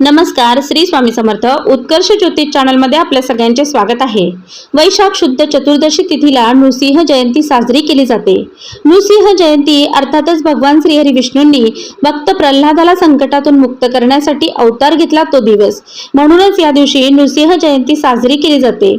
नमस्कार श्री स्वामी समर्थ. उत्कर्ष ज्योतिष चॅनलमध्ये आपल्या सगळ्यांचे स्वागत आहे. वैशाख शुद्ध चतुर्दशी तिथीला नृसिंह जयंती साजरी केली जाते. नृसिंह जयंती अर्थातच भगवान श्रीहरी विष्णूंनी भक्त प्रल्हादाला संकटातून मुक्त करण्यासाठी अवतार घेतला तो दिवस. म्हणूनच या दिवशी नृसिंह जयंती साजरी केली जाते.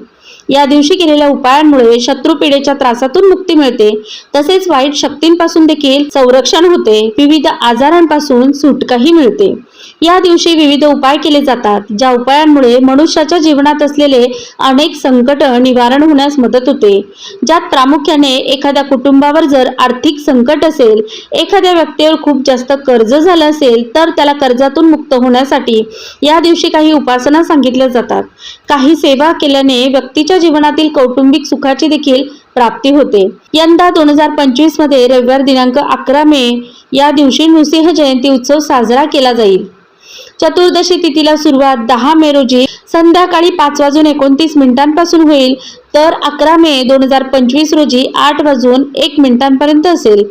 या दिवशी केलेल्या उपायांमुळे शत्रुपीडेच्या त्रासातून मुक्ती मिळते. तसेच वाईट शक्तींपासून देखील संरक्षण होते. विविध आजारांपासून सुटकाही मिळते. या दिवशी विविध उपाय केले जातात ज्या उपायांमुळे मनुष्याच्या जीवनात असलेले अनेक संकट निवारण होण्यास मदत होते. ज्यात प्रामुख्याने एखाद्या कुटुंबावर जर आर्थिक संकट असेल एखाद्या व्यक्तीवर खूप जास्त कर्ज झालं असेल तर त्याला कर्जातून मुक्त होण्यासाठी या दिवशी काही उपासना सांगितल्या जातात. काही सेवा केल्याने व्यक्तीच्या जीवनातील कौटुंबिक सुखाची देखील प्राप्ती होते. यंदा दोन हजार पंचवीसमध्ये रविवार दिनांक अकरा मे या दिवशी नृसिंह जयंती उत्सव साजरा केला जाईल. चतुर्दशी तिथीला सुरुवात दहा मे रोजी संध्याकाळी पाच वाजून एकोणतीस मिनिटांपासून होईल. तर अकरा मे दोन हजार पंचवीस रोजी आठ वाजून एक मिनिटांपर्यंत असेल.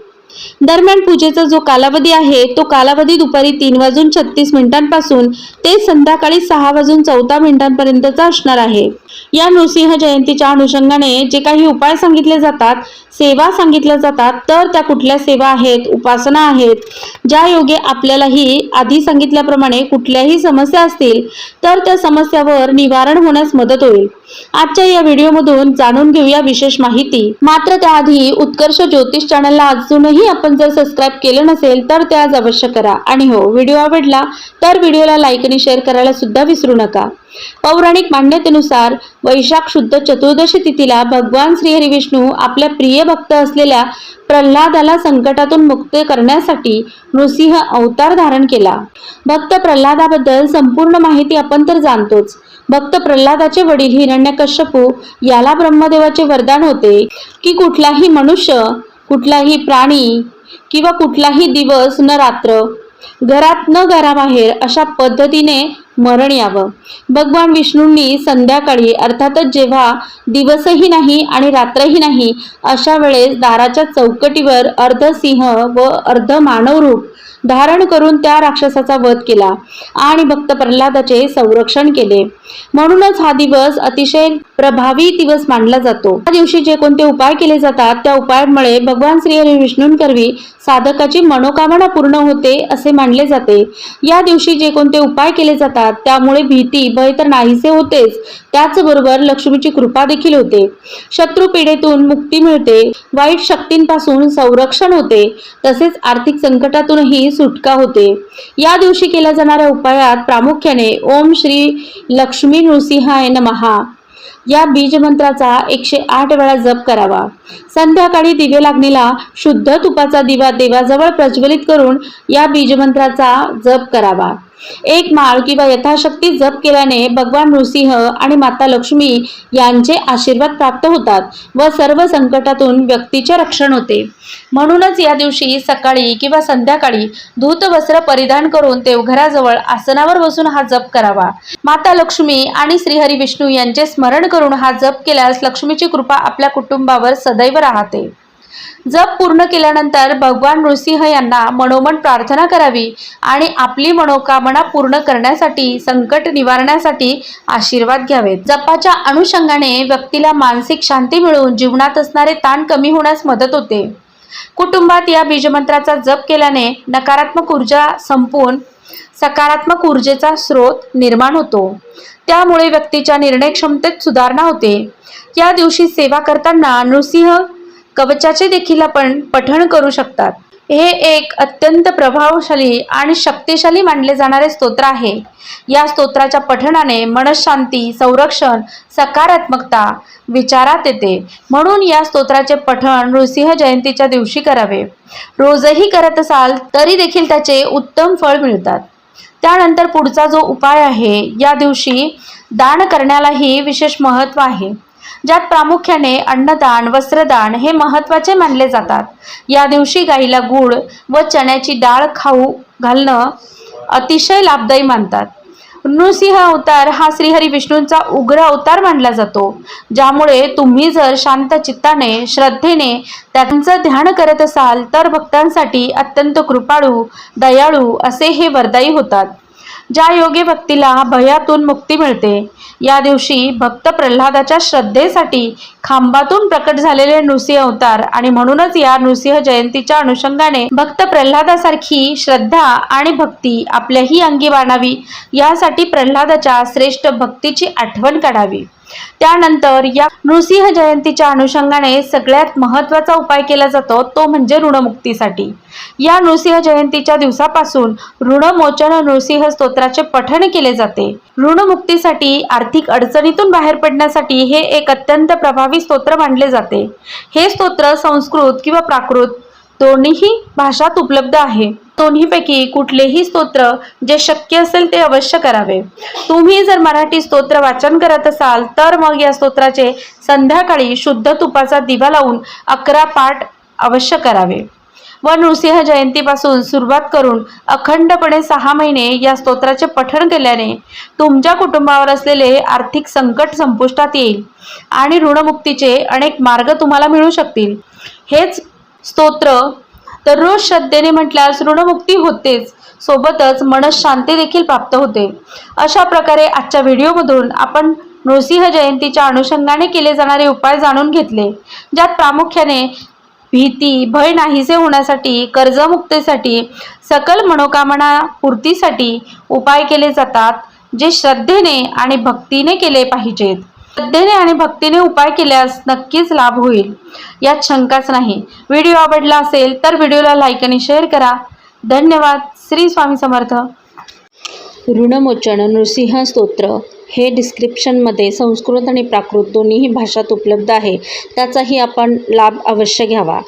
दरम्यान पूजेचा जो कालावधी आहे तो कालावधी दुपारी तीन वाजून छत्तीस मिनिटांपासून ते संध्याकाळी सहा वाजून चौदा मिनिटांपर्यंतचा असणार आहे. या नृसिंह जयंतीच्या अनुषंगाने जे काही उपाय सांगितले जातात सेवा सांगितल्या जातात तर त्या कुठल्या सेवा आहेत उपासना आहेत ज्या योगे आपल्यालाही आधी सांगितल्याप्रमाणे कुठल्याही समस्या असतील तर त्या समस्यावर निवारण होण्यास मदत होईल. आजच्या या व्हिडिओमधून जाणून घेऊया विशेष माहिती. मात्र त्याआधी उत्कर्ष ज्योतिष चॅनलला अजूनही आपण जर सबस्क्राईब केलं नसेल तर ते आज अवश्य करा. आणि हो व्हिडिओ आवडला तर व्हिडिओला लाईक आणि शेअर करायला सुद्धा विसरू नका. पौराणिक मान्यतेनुसार वैशाख शुद्ध चतुर्दशी तिथीला भगवान श्रीहरी विष्णू आपल्या प्रिय भक्त असलेल्या प्रल्हादाला संकटातून मुक्त करण्यासाठी नृसिंह अवतार धारण केला. भक्त प्रल्हादाबद्दल संपूर्ण माहिती आपण तर जाणतोच. भक्त प्रल्हादाचे वडील हिरण्यकश्यपू याला ब्रह्मदेवाचे वरदान होते की कुठलाही मनुष्य कुठलाही प्राणी किंवा कुठलाही दिवस न रात्र घरात न घराबाहेर अशा पद्धतीने मरण यावं. भगवान विष्णूंनी संध्याकाळी अर्थातच जेव्हा दिवसही नाही आणि रात्रही नाही अशा वेळेस दाराच्या चौकटीवर अर्ध सिंह व अर्ध मानवरूप धारण करून त्या राक्षसाचा वध केला आणि भक्त प्रल्हादाचे संरक्षण केले. म्हणूनच हा दिवस अतिशय प्रभावी दिवस मानला जातो. त्या दिवशी जे कोणते उपाय केले जातात त्या उपायांमुळे भगवान श्री हरी विष्णूंकरवी साधकाची मनोकामना पूर्ण होते असे मानले जाते. या दिवशी जे कोणते उपाय केले जातात त्यामुळे भीती भय तर नाहीसे होतेच त्याचबरोबर लक्ष्मीची कृपा देखील होते. शत्रू पिढेतून मुक्ती मिळते. वाईट शक्तींपासून संरक्षण होते. तसेच आर्थिक संकटातूनही सुटका होते. या दिवशी केल्या जाणाऱ्या उपायात प्रामुख्याने ओम श्री लक्ष्मी नृसिंहाय नमहा या बीजमंत्राचा एकशे आठ वेळा जप करावा. संध्याकाळी दिवे लागणीला शुद्ध तुपाचा दिवा देवाजवळ प्रज्वलित करून या बीजमंत्राचा जप करावा. एक माळ किंवा यथाशक्ती जप केल्याने भगवान नृसिंह आणि माता लक्ष्मी यांचे आशीर्वाद प्राप्त होतात व सर्व संकटातून व्यक्तीचे रक्षण होते. म्हणूनच या दिवशी सकाळी किंवा संध्याकाळी धूत वस्त्र परिधान करून देवघराजवळ आसनावर बसून हा जप करावा. माता लक्ष्मी आणि श्रीहरी विष्णू यांचे स्मरण करून हा जप केल्यास लक्ष्मीची कृपा आपल्या कुटुंबावर सदैव राहते. जप पूर्ण केल्यानंतर भगवान नृसिंह यांना मनोमन प्रार्थना करावी आणि आपली मनोकामना पूर्ण करण्यासाठी संकट निवारण्यासाठी आशीर्वाद घ्यावेत. जपाच्या अनुषंगाने व्यक्तीला मानसिक शांती मिळून जीवनात असणारे ताण कमी होण्यास मदत होते. कुटुंबात या बीजमंत्राचा जप केल्याने नकारात्मक ऊर्जा संपून सकारात्मक ऊर्जेचा स्रोत निर्माण होतो. त्यामुळे व्यक्तीच्या निर्णय क्षमतेत सुधारणा होते. या दिवशी सेवा करताना नृसिंह कवचाचे देखील आपण पठण करू शकतात. हे एक अत्यंत प्रभावशाली आणि शक्तिशाली मानले जाणारे स्तोत्र आहे. या स्तोत्राच्या पठणाने मनशांती संरक्षण सकारात्मकता विचारात येते. म्हणून या स्तोत्राचे पठण नृसिंह जयंतीच्या दिवशी करावे. रोजही करत असाल तरी देखील त्याचे उत्तम फळ मिळतात. त्यानंतर पुढचा जो उपाय आहे या दिवशी दान करण्यालाही विशेष महत्त्व आहे. ज्यात प्रामुख्याने अन्नदान वस्त्रदान हे महत्त्वाचे मानले जातात. या दिवशी गाईला गूळ व चण्याची डाळ खाऊ घालणं अतिशय लाभदायी मानतात. नृसिंह अवतार हा श्रीहरी विष्णूंचा उग्र अवतार मानला जातो ज्यामुळे तुम्ही जर शांत चित्ताने श्रद्धेने त्यांचं ध्यान करत असाल तर भक्तांसाठी अत्यंत कृपाळू दयाळू असे हे वरदायी होतात. ज्या योगी भक्तीला भयातून मुक्ती मिळते या दिवशी भक्त प्रल्हादाच्या श्रद्धेसाठी खांबातून प्रकट झालेले नृसिंह अवतार आणि म्हणूनच या नृसिंह जयंतीच्या अनुषंगाने भक्त प्रल्हादासारखी श्रद्धा आणि भक्ती आपल्याही अंगी बाणावी यासाठी प्रल्हादाच्या श्रेष्ठ भक्तीची आठवण काढावी. त्यानंतर या नृसिंह जयंतीच्या अनुषंगाने सगळ्यात महत्त्वाचा उपाय केला जातो तो म्हणजे ऋणमुक्तीसाठी. या नृसिंह जयंतीच्या दिवसापासून ऋणमोचन नृसिंह स्तोत्राचे पठण केले जाते. ऋणमुक्तीसाठी आर्थिक अडचणीतून बाहेर पडण्यासाठी हे एक अत्यंत प्रभावी स्तोत्र मानले जाते. हे स्तोत्र संस्कृत किंवा प्राकृत दोन्हीही भाषात उपलब्ध आहे. दोन्हीपैकी कुठलेही स्तोत्र जे शक्य असेल ते अवश्य करावे. तुम्ही जर मराठी स्तोत्र वाचन करत असाल तर मग या स्तोत्राचे संध्याकाळी शुद्ध तुपाचा दिवा लावून अकरा पाठ अवश्य करावे. व नृसिंह जयंतीपासून सुरुवात करून अखंडपणे सहा महिने या स्तोत्राचे पठण केल्याने तुमच्या कुटुंबावर असलेले आर्थिक संकट संपुष्टात येईल आणि ऋणमुक्तीचे अनेक मार्ग तुम्हाला मिळू शकतील. हेच स्तोत्र. तर रोज श्रद्धेने म्हटल्यास ऋणमुक्ती होतेच. सोबतच मनशांती देखील प्राप्त होते. अशा प्रकारे आजच्या व्हिडिओमधून आपण नृसिंह जयंतीच्या अनुषंगाने केले जाणारे उपाय जाणून घेतले. ज्यात प्रामुख्याने भीती भय नाहीसे होण्यासाठी कर्जमुक्तीसाठी सकल मनोकामना पूर्तीसाठी उपाय केले जातात जे श्रद्धेने आणि भक्तीने केले पाहिजेत. श्रद्धेने आणि भक्तीने उपाय केल्यास नक्कीच लाभ होईल. यात शंकाच नाही. व्हिडिओ आवडला असेल तर व्हिडिओला लाईक आणि शेअर करा. धन्यवाद. श्री स्वामी समर्थ. ऋणमोचन नृसिंह स्तोत्र हे डिस्क्रिप्शनमध्ये संस्कृत आणि प्राकृत दोन्हीही भाषात उपलब्ध आहे. त्याचाही आपण लाभ अवश्य घ्यावा.